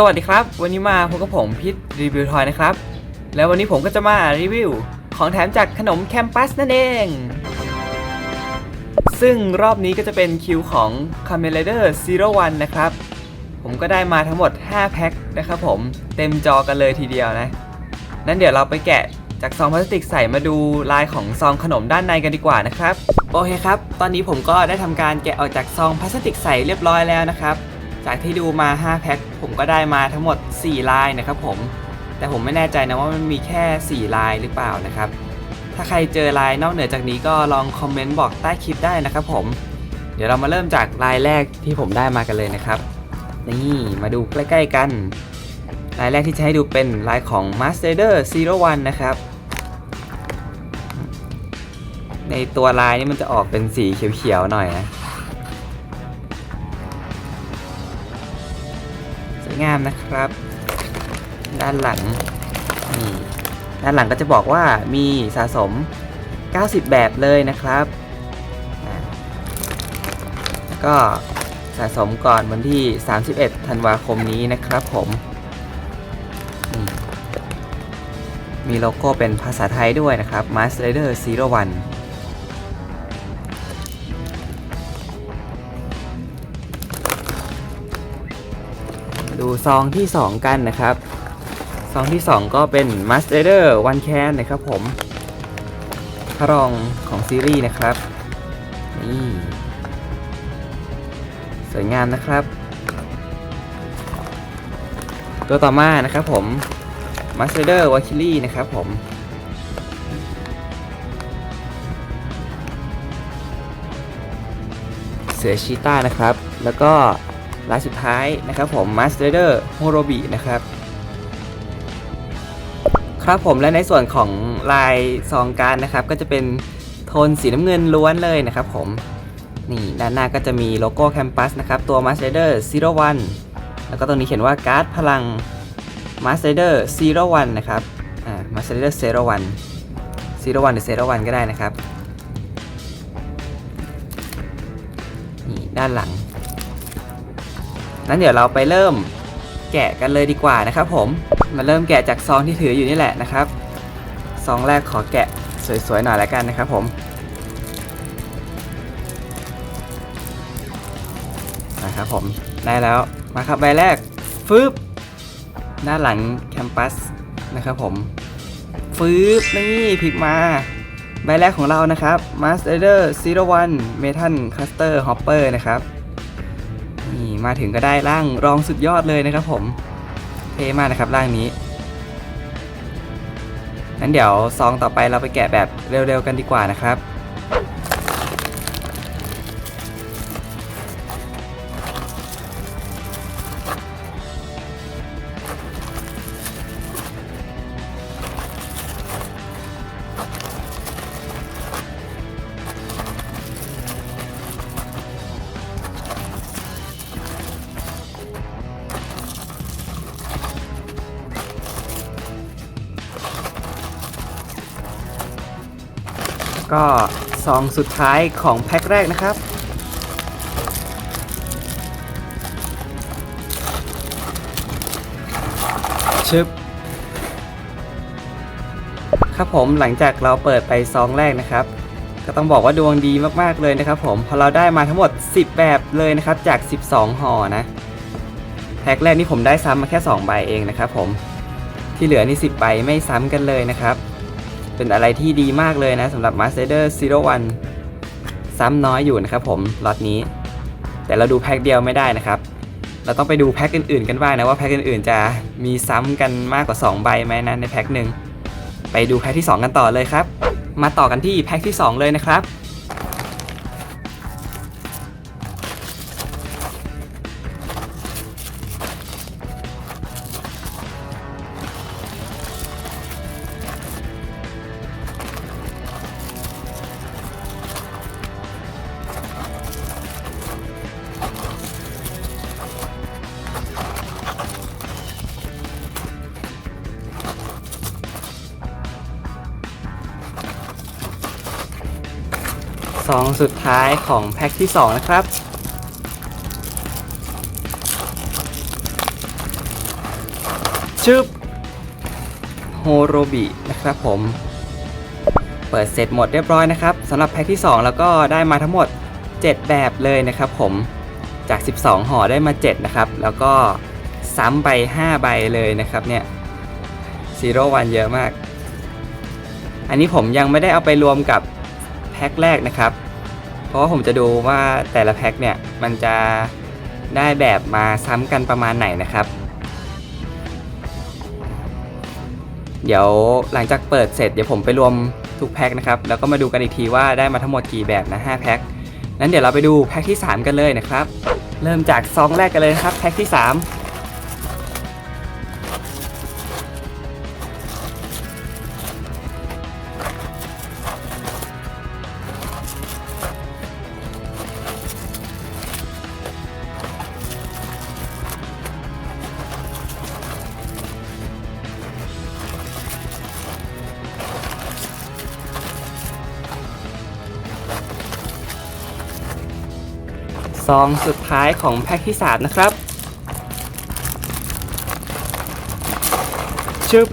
สวัสดีครับ วันนี้มาพบกับผมพิษรีวิวทอยนะครับ แล้ววันนี้ผมก็จะมารีวิว ของแถมจากขนมแคมปัสนั่นเอง ซึ่งรอบนี้ก็จะเป็นคิวของ c a m e l a d e r Zero One นะครับ ผมก็ได้มาทั้งหมด 5 แพ็คนะครับผมเต็มจอกันเลยทีเดียวนะ นั้นเดี๋ยวเราไปแกะจากซองพลาสติกใส่มาดูลายของซองขนมด้านในกันดีกว่านะครับ โอเคครับ ตอนนี้ผมก็ได้ทำการแกะออกจากซองพลาสติกใสเรียบร้อยแล้วนะครับ จากที่ดูมา 5 แพ็คผมก็ได้มาทั้งหมด 4 ลายนะครับผม แต่ผมไม่แน่ใจนะว่ามันมีแค่ 4 ลายหรือเปล่านะครับ ถ้าใครเจอลายนอกเหนือจากนี้ก็ลองคอมเมนต์บอกใต้คลิปได้นะครับผม เดี๋ยวเรามาเริ่มจากลายแรกที่ผมได้มากันเลยนะครับ นี่มาดูใกล้ ๆ กัน ลายแรกที่จะให้ดูเป็นลายของ Master Zero One นะครับ ในตัวลายนี่มันจะออกเป็นสีเขียวๆหน่อยนะ งามนะครับ ด้านหลังนี่ด้านหลังก็จะบอกว่ามีสะสม 90 แบบเลยนะครับแล้วก็สะสมก่อนวันที่ 31 ธันวาคมนี้นะครับผม มีโลโก้เป็นภาษาไทยด้วยนะครับ Master Rider Zero One ดูซองที่ 2 กันนะครับ ซองที่ 2 ก็เป็น Master Rider One Can นะครับผมพระรองของซีรีส์นะครับ นี่ สวยงามนะครับ ตัวต่อมานะครับผม Master Rider w a k i l i นะครับผมเสือชีต้านะครับ แล้วก็ ลายสุดท้ายนะครับผม Master Rider h o r o b i นะครับครับผมและในส่วนของลายซองการนะครับ ก็จะเป็นโทนสีน้ำเงินล้วนเลยนะครับผมนี่ด้านหน้าก็จะมีโลโก้แคมปัสนะครับ ตัว Master r a d e r z e r o แล้วก็ตรงนี้เขียนว่าการ์ดพลัง Master r a d e r z e r o นะครับอ่า Master Rider Zero One Zero One หรือ Zero One ก็ได้นะครับ นี่ด้านหลัง นั้นเดี๋ยวเราไปเริ่มแกะกันเลยดีกว่านะครับผมมาเริ่มแกะจากซองที่ถืออยู่นี่แหละนะครับซองแรกขอแกะสวยๆหน่อยแล้วกันนะครับผมนะครับผมได้แล้วมาครับใบแรกฟึบด้านหลังแคมปัสนะครับผมฟืบนี่พลิกมาใบแรกของเรานะครับ Master Rider Zero One Metal Cluster Hopper นะครับ มาถึงก็ได้ร่างรองสุดยอดเลยนะครับผมเท่มากนะครับร่างนี้งั้นเดี๋ยวซองต่อไปเราไปแกะแบบเร็วๆกันดีกว่านะครับ ก็ซองสุดท้ายของแพ็คแรกนะครับ ชึบ ครับผมหลังจากเราเปิดไปซองแรกนะครับ ก็ต้องบอกว่าดวงดีมากๆเลยนะครับผมเพอเราได้มาทั้งหมด 10 แบบเลยนะครับจาก 12ห่อนะ แพ็คแรกนี่ผมได้ซ้ำมาแค่ 2 ใบเองนะครับผมที่เหลือนี่ 10 ใบไม่ซ้ำกันเลยนะครับ เป็นอะไรที่ดีมากเลยนะสำหรับ Master Rider Zero One ซ้ำน้อยอยู่นะครับผมล็อตนี้ แต่เราดูแพ็คเดียวไม่ได้นะครับ เราต้องไปดูแพ็คอื่นๆกันบ้างนะว่าแพ็คอื่นๆจะมีซ้ำกันมากกว่า 2 ใบไหมนะในแพ็คหนึ่งไปดูแพ็คที่ 2 กันต่อเลยครับ มาต่อกันที่แพ็คที่ 2 เลยนะครับ ซองสุดท้ายของแพ็คที่ 2 นะครับ ชึบโฮโรบินะครับผม เปิดเสร็จหมดเรียบร้อยนะครับสำหรับแพ็คที่ 2 แล้วก็ได้มาทั้งหมด 7 แบบเลยนะครับผมจาก 12 ห่อได้มา 7 นะครับ แล้วก็ซ้ำไป 5 ใบเลยนะครับเนี่ยซีโร่วันเยอะมาก อันนี้ผมยังไม่ได้เอาไปรวมกับ พ็คแรกนะครับ เพราะว่าผมจะดูว่าแต่ละแพ็คเนี่ยมันจะได้แบบมาซ้ำกันประมาณไหนนะครับ เดี๋ยวหลังจากเปิดเสร็จเดี๋ยวผมไปรวมทุกแพ็คนะครับแล้วก็มาดูกันอีกทีว่าได้มาทั้งหมดกี่แบบนะ5แพ็คนั้นเดี๋ยวเราไปดูแพ็คที่ 3 กันเลยนะครับ เริ่มจากซองแรกกันเลยนะครับแพ็คที่ 3 ซองสุดท้ายของแพ็คที่ 3 นะครับ ชึบ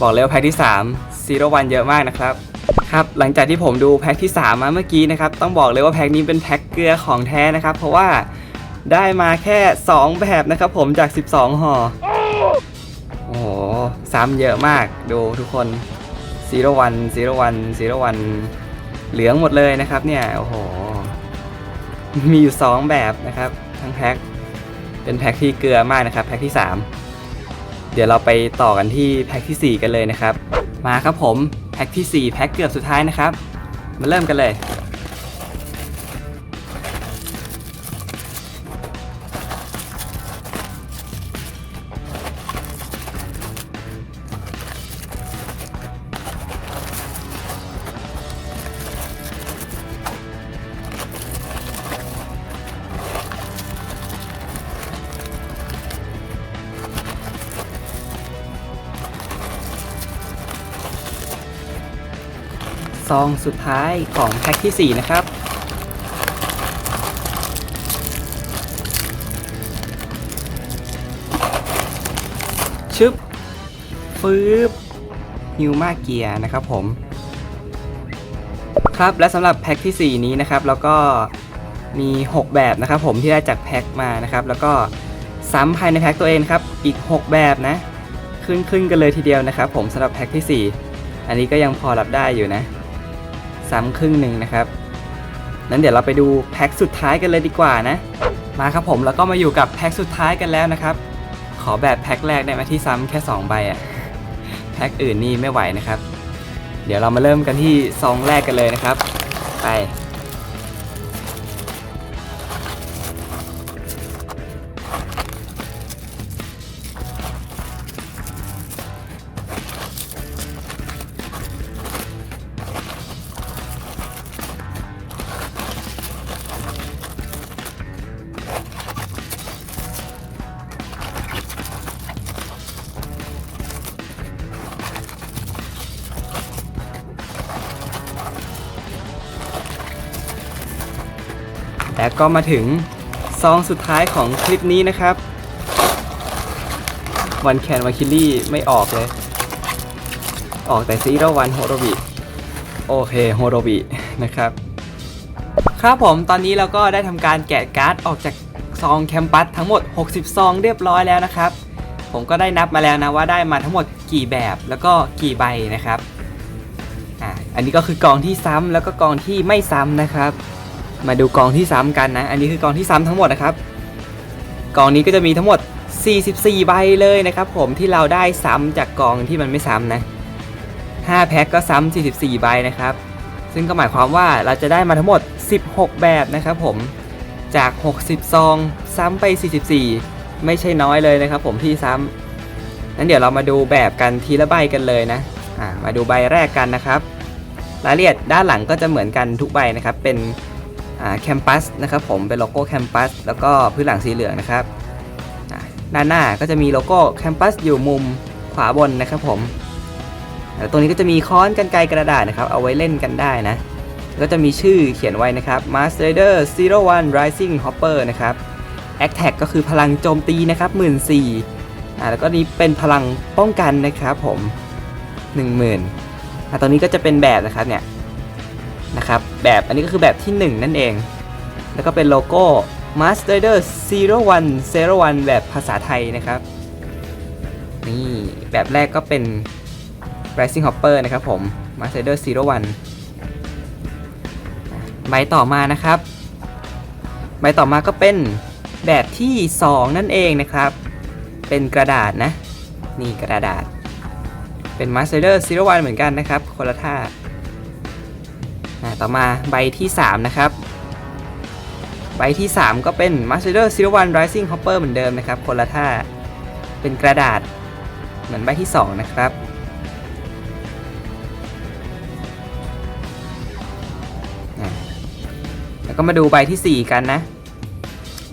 บอกเลยว่าแพ็คที่3ซีโรวันเยอะมากนะครับ ครับ หลังจากที่ผมดูแพ็คที่ 3 มาเมื่อกี้นะครับ ต้องบอกเลยว่าแพ็คนี้เป็นแพ็คเกลือของแท้นะครับ เพราะว่าได้มาแค่ 2 แบบนะครับผมจาก 12ห่อโอ้โหซ้ำเยอะมากดูทุกคนซีโรวันซีโรวันซีโรวันเหลืองหมดเลยนะครับเนี่ย โอ้โห มีอยู่ 2 แบบนะครับ ทั้งแพ็คเป็นแพ็คที่เกลือมากนะครับ แพ็คที่ 3 เดี๋ยวเราไปต่อกันที่แพ็คทีสี่4 กันเลยนะครับ มาครับผม แพ็คที่ 4 แพ็คเกือบสุดท้ายนะครับ มาเริ่มกันเลย ซองสุดท้ายของแพ็คที่ 4 นะครับ ชึบฟืบฮิวมาเกียนะครับผม ครับและสำหรับแพ็คที่ 4 นี้นะครับ แล้วก็มี 6 แบบนะครับผมที่ได้จากแพ็คมานะครับ แล้วก็ซ้ำภายในแพ็คตัวเองครับ อีก 6 แบบนะ ขึ้นขึ้นกันเลยทีเดียวนะครับ ผมสำหรับแพ็คที่ 4 อันนี้ก็ยังพอรับได้อยู่นะ ซ้ำครึ่งหนึ่งนะครับนั้นเดี๋ยวเราไปดูแพ็คสุดท้ายกันเลยดีกว่านะ มาครับผมแล้วก็มาอยู่กับแพ็คสุดท้ายกันแล้วนะครับ ขอแบบแพ็คแรกได้ไหมที่ซ้ำแค่ 2 ใบอะแพ็คอื่นนี่ไม่ไหวนะครับ เดี๋ยวเรามาเริ่มกันที่ซองแรกกันเลยนะครับ ไป แล้วก็มาถึงซองสุดท้ายของคลิปนี้นะครับวันแคนวาคิลี่ไม่ออกเลย ออกแต่ซีโร่วันโฮโรบิโอเคโฮโรบินะครับ ครับผมตอนนี้เราก็ได้ทำการแกะการ์ดออกจากซองแคมปัสทั้งหมด 60 ซองเรียบร้อยแล้วนะครับ ผมก็ได้นับมาแล้วนะว่าได้มาทั้งหมดกี่แบบแล้วก็กี่ใบนะครับอ่าอันนี้ก็คือกองที่ซ้ำแล้วก็กองที่ไม่ซ้ำนะครับ มาดูกองที่ซ้ำกันนะ อันนี้คือกองที่ซ้ำทั้งหมดนะครับ กองนี้ก็จะมีทั้งหมด 44 ใบเลยนะครับ ผมที่เราได้ซ้ำจากกองที่มันไม่ซ้ำนะ 5 แพ็คก็ซ้ำ44 ใบนะครับ ซึ่งก็หมายความว่าเราจะได้มาทั้งหมด 16 แบบนะครับ ผมจาก 60 ซอง ซ้ำไป 44 ไม่ใช่น้อยเลยนะครับ ผมที่ซ้ำนั้นเดี๋ยวเรามาดูแบบกันทีละใบกันเลยนะมาดูใบแรกกันนะครับ รายละเอียดด้านหลังก็จะเหมือนกันทุกใบนะครับ เป็น แคมปัสนะครับผมเป็นโลโก้แคมปัสแล้วก็พื้นหลังสีเหลืองนะครับด้านหน้าก็จะมีโลโก้แคมปัสอยู่มุมขวาบนนะครับผมตรงนี้ก็จะมีค้อนกันไกรกระดาษนะครับเอาไว้เล่นกันได้นะก็จะมีชื่อเขียนไว้นะครับ Master Raider Zero One Rising Hopper นะครับ a t t a c k ก็คือพลังโจมตีนะครับ14,000อ่าแล้วก็นี้เป็นพลังป้องกันนะครับผม 10,000อ่าตรงนี้ก็จะเป็นแบบนะครับเนี่ย นะครับ แบบอันนี้ก็คือแบบที่ 1 นั่นเอง แล้วก็เป็นโลโก้ Master Rider Zero One Zero One แบบภาษาไทยนะครับ นี่แบบแรกก็เป็น Rising Hopper นะครับผม Master Rider Zero One ใบต่อมานะครับ ใบต่อมาก็เป็นแบบที่ 2 นั่นเองนะครับ เป็นกระดาษนะ นี่กระดาษ เป็น Master Rider Zero One เหมือนกันนะครับคนละท่า ต่อมาใบที่ 3 นะครับ ใบที่ 3 ก็เป็น Master s i l v e r Rising Hopper เหมือนเดิมนะครับ คนละท่า เป็นกระดาษเหมือนใบที่ 2 นะครับ แล้วก็มาดูใบทีสี่4 กันนะ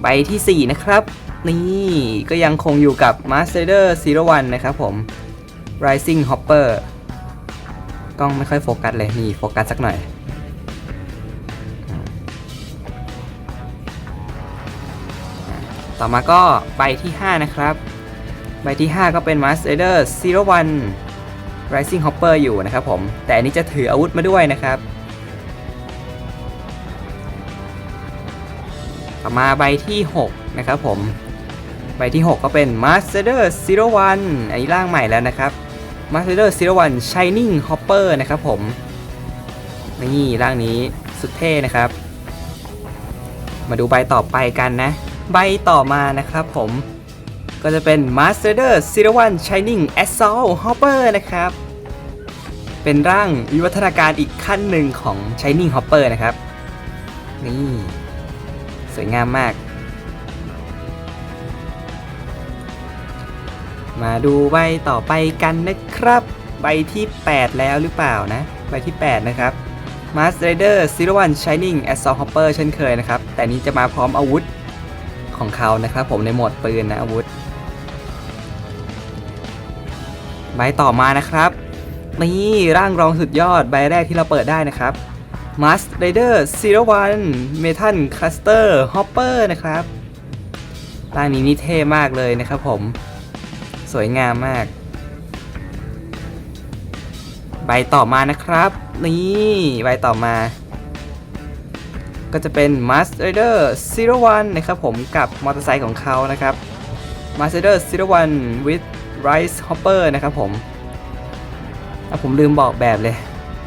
ใบทีสี่ 4 นะครับ นี่ก็ยังคงอยู่กับ Master Rider Zero One นะครับผม Rising Hopper กล้องไม่ค่อยโฟกัสเลย นี่โฟกัสสักหน่อย ต่อมาก็ใบที่ 5 นะครับ ใบที่ 5 ก็เป็น Mask Rider Zero One Rising Hopper อยู่นะครับผม แต่อันนี้จะถืออาวุธมาด้วยนะครับ ต่อมาใบที่ 6 นะครับผม ใบที่ 6 ก็เป็น Mask Rider Zero One อันนี้ร่างใหม่แล้วนะครับ Mask Rider Zero One Shining Hopper นะครับผม นี่ร่างนี้สุดเท่นะครับ มาดูใบต่อไปกันนะ ใบต่อมานะครับผมก็จะเป็น Master Rider Zero One Shining Assault Hopper นะครับ เป็นร่างวิวัฒนาการอีกขั้นหนึ่งของ Shining Hopper นะครับ นี่ สวยงามมาก มาดูใบต่อไปกันนะครับ ใบที่ 8 แล้วหรือเปล่านะ ใบที่ 8 นะครับ Master Rider Zero One Shining Assault Hopper เช่นเคยนะครับ แต่นี้จะมาพร้อมอาวุธ ของเขานะครับผมในโหมดปืนนะอาวุธ ใบต่อมานะครับ นี่ร่างรองสุดยอดใบแรกที่เราเปิดได้นะครับ Master Rider Zero One Metal Cluster Hopper นะครับร่างนี้นี่เท่มากเลยนะครับผม สวยงามมาก ใบต่อมานะครับ นี่ ใบต่อมา ก็จะเป็น Master Rider Zero One นะครับผมกับมอเตอร์ไซค์ของเขานะครับ Master Rider Zero One with Rice Hopper นะครับผมอะผมลืมบอกแบบเลย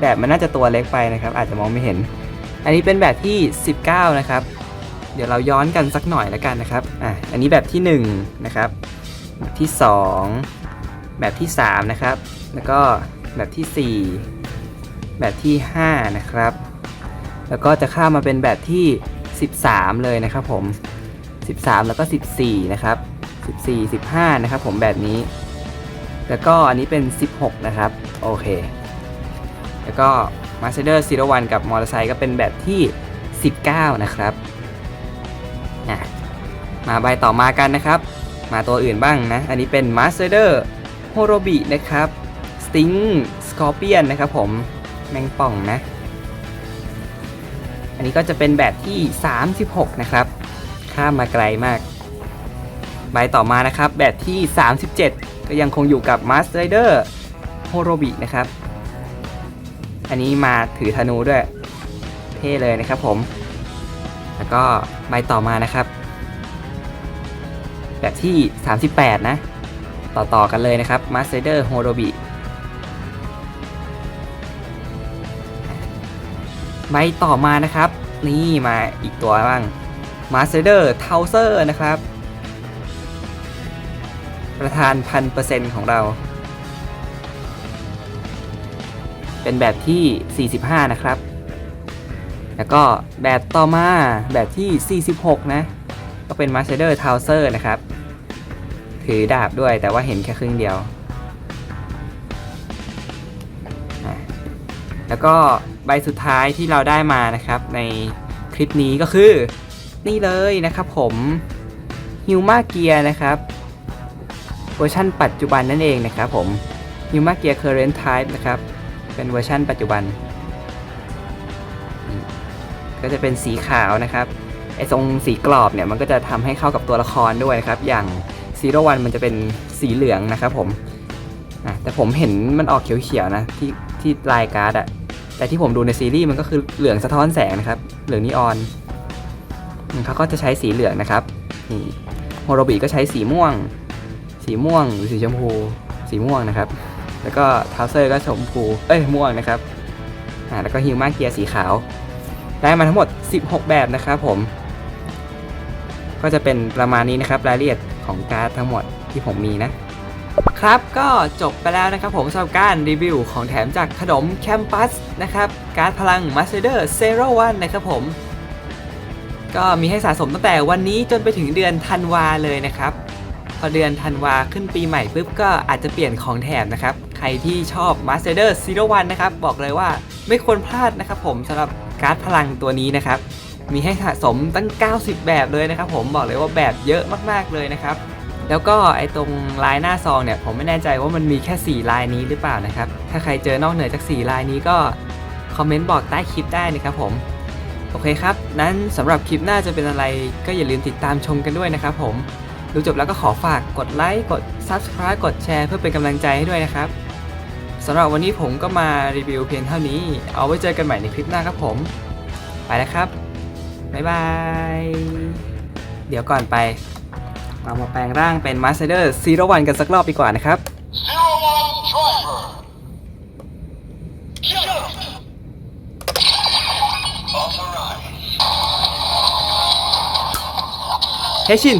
แบบมันน่าจะตัวเล็กไปนะครับ อาจจะมองไม่เห็น อันนี้เป็นแบบที่ 19 นะครับ เดี๋ยวเราย้อนกันสักหน่อยแล้วกันนะครับอะอันนี้แบบที่ 1 นะครับ แบบที่ 2 แบบที่ 3 นะครับ แล้วก็แบบที่ 4 แบบที่ 5 นะครับ แล้วก็จะข้ามมาเป็นแบบที่ 13 เลยนะครับผม 13 แล้วก็ 14 นะครับ 14 15 นะครับผมแบบนี้ แล้วก็อันนี้เป็น 16 นะครับ โอเค แล้วก็ Master Rider Zero One กับมอเตอร์ไซค์ก็เป็นแบบที่ 19 นะครับมาใบต่อมากันนะครับ มาตัวอื่นบ้างนะ อันนี้เป็น Master Rider Horobi นะครับ Sting Scorpion นะครับผม แมงป่องนะ อันนี้ก็จะเป็นแบบที่ 36 นะครับ ข้ามมาไกลมาก ใบต่อมานะครับ แบบที่ 37 ก็ยังคงอยู่กับ Master Rider Horobi นะครับ อันนี้มาถือธนูด้วย เท่เลยนะครับผม แล้วก็ใบต่อมานะครับ แบบที่ 38 นะ ต่อต่อกันเลยนะครับ Master Rider Horobi ใบต่อมานะครับ นี่มาอีกตัวบ้าง Master Rider t o w s e r นะครับ ประธานพันเปอร์เซ็นต์ของเรา เป็นแบบที่ 45 นะครับ แล้วก็แบบต่อมาแบบที่ 46 นะ ก็เป็น Master Rider t o w s e r นะครับ ถือดาบด้วยแต่ว่าเห็นแค่ครึ่งเดียว แล้วก็ ใบสุดท้ายที่เราได้มานะครับ ในคลิปนี้ก็คือนี่เลยนะครับผม h u m a Gear นะครับเวอร์ชันปัจจุบันนั่นเองนะครับผม h u m a Gear Current Type นะครับเป็นเวอร์ชันปัจจุบัน ก็จะเป็นสีขาวนะครับไอทรงสีกรอบเนี่ยมันก็จะทำให้เข้ากับตัวละครด้วยนะครับ อย่างซีโร่วันมันจะเป็นสีเหลืองนะครับผมแต่ผมเห็นมันออกเขียวๆนะที่ที่ลายการ์ดอะ แต่ที่ผมดูในซีรีส์มันก็คือเหลืองสะท้อนแสงนะครับ เหลืองนีออนเขาก็จะใช้สีเหลืองนะครับ นี่โฮโรบิก็ใช้สีม่วง สีม่วงหรือสีชมพู สีม่วงนะครับ แล้วก็ทาวเซอร์ก็ชมพู เอ้ยม่วงนะครับ อ่าแล้วก็ฮิวมาเกียร์สีขาว ได้มาทั้งหมด 16 แบบนะครับผม ก็จะเป็นประมาณนี้นะครับรายละเอียดของการ์ดทั้งหมดที่ผมมีนะ ครับก็จบไปแล้วนะครับผมสำหรับการรีวิวของแถมจากขนมแคมปัสนะครับการ์ดพลัง Master Zero One นะครับผม ก็มีให้สะสมตั้งแต่วันนี้จนไปถึงเดือนธันวาเลยนะครับ พอเดือนธันวาขึ้นปีใหม่ปุ๊บก็อาจจะเปลี่ยนของแถมนะครับ ใครที่ชอบ Master Zero One นะครับบอกเลยว่าไม่ควรพลาดนะครับผมสำหรับการ์ดพลังตัวนี้นะครับ มีให้สะสมตั้ง 90 แบบเลยนะครับ ผมบอกเลยว่าแบบเยอะมากๆเลยนะครับ แล้วก็ไอ้ตรงลายหน้าซองเนี่ยผมไม่แน่ใจว่ามันมีแค่ 4 ลายนี้หรือเปล่านะครับ ถ้าใครเจอนอกเหนือจาก 4 ลายนี้ก็คอมเมนต์บอกใต้คลิปได้นะครับผม โอเคครับ นั้นสำหรับคลิปหน้าจะเป็นอะไรก็อย่าลืมติดตามชมกันด้วยนะครับผม ดูจบแล้วก็ขอฝากกดไลค์กด Subscribe กดแชร์เพื่อเป็นกำลังใจให้ด้วยนะครับสำหรับวันนี้ผมก็มารีวิวเพียงเท่านี้ เอาไว้เจอกันใหม่ในคลิปหน้าครับผม ไปแล้วครับ บ๊ายบาย เดี๋ยวก่อนไป เรามาแปลงร่างเป็น Master Zero One กันสักรอบดีกว่านะครับ Zero one driver. Shift. Authorized. เฮชิน